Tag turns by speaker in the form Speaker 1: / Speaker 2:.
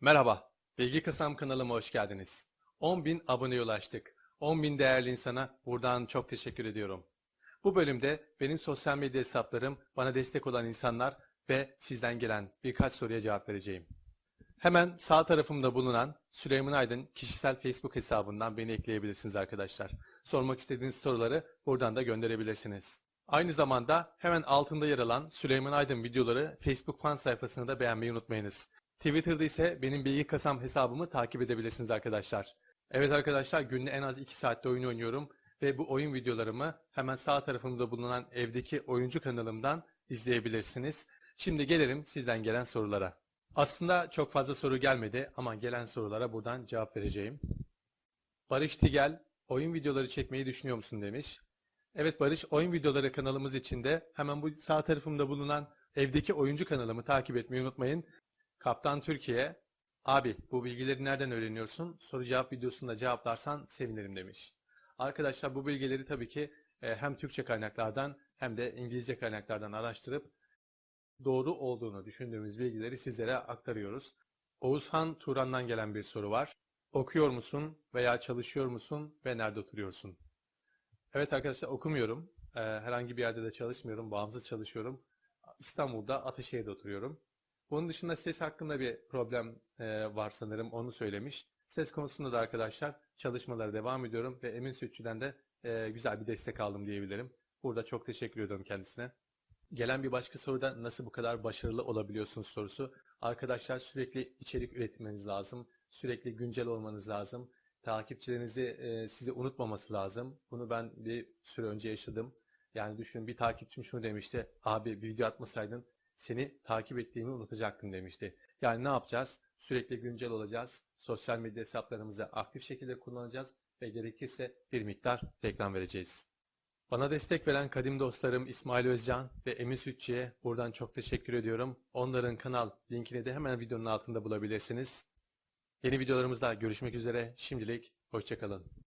Speaker 1: Merhaba, Bilgi Kasam kanalıma hoş geldiniz. 10.000 aboneye ulaştık. 10.000 değerli insana buradan çok teşekkür ediyorum. Bu bölümde benim sosyal medya hesaplarım, bana destek olan insanlar ve sizden gelen birkaç soruya cevap vereceğim. Hemen sağ tarafımda bulunan Süleyman Aydın kişisel Facebook hesabından beni ekleyebilirsiniz arkadaşlar. Sormak istediğiniz soruları buradan da gönderebilirsiniz. Aynı zamanda hemen altında yer alan Süleyman Aydın videoları Facebook fan sayfasını da beğenmeyi unutmayınız. Twitter'da ise benim Bilgi Kasam hesabımı takip edebilirsiniz arkadaşlar. Evet arkadaşlar günde en az 2 saatte oyun oynuyorum ve bu oyun videolarımı hemen sağ tarafımda bulunan evdeki oyuncu kanalımdan izleyebilirsiniz. Şimdi gelelim sizden gelen sorulara. Aslında çok fazla soru gelmedi ama gelen sorulara buradan cevap vereceğim. Barış Tigel, oyun videoları çekmeyi düşünüyor musun demiş. Evet Barış, oyun videoları kanalımız içinde hemen bu sağ tarafımda bulunan evdeki oyuncu kanalımı takip etmeyi unutmayın. Kaptan Türkiye, abi bu bilgileri nereden öğreniyorsun? Soru cevap videosunda cevaplarsan sevinirim demiş. Arkadaşlar bu bilgileri tabii ki e, hem Türkçe kaynaklardan hem de İngilizce kaynaklardan araştırıp doğru olduğunu düşündüğümüz bilgileri sizlere aktarıyoruz. Oğuzhan Turan'dan gelen bir soru var. Okuyor musun veya çalışıyor musun ve nerede oturuyorsun? Evet arkadaşlar okumuyorum. Ee, herhangi bir yerde de çalışmıyorum. Bağımsız çalışıyorum. İstanbul'da Ataşehir'de oturuyorum. Bunun dışında ses hakkında bir problem e, var sanırım. Onu söylemiş. Ses konusunda da arkadaşlar çalışmalara devam ediyorum ve Emin Sütçü'den de e, güzel bir destek aldım diyebilirim. Burada çok teşekkür ediyorum kendisine. Gelen bir başka soruda nasıl bu kadar başarılı olabiliyorsunuz sorusu. Arkadaşlar sürekli içerik üretmeniz lazım. Sürekli güncel olmanız lazım. Takipçilerinizi e, sizi unutmaması lazım. Bunu ben bir süre önce yaşadım. Yani düşünün bir takipçim şunu demişti. Abi bir video atmasaydın seni takip ettiğimi unutacaktım demişti. Yani ne yapacağız? Sürekli güncel olacağız. Sosyal medya hesaplarımızı aktif şekilde kullanacağız ve gerekirse bir miktar reklam vereceğiz. Bana destek veren kadim dostlarım İsmail Özcan ve Emin Sütçü'ye buradan çok teşekkür ediyorum. Onların kanal linkini de hemen videonun altında bulabilirsiniz. Yeni videolarımızda görüşmek üzere. Şimdilik hoşçakalın.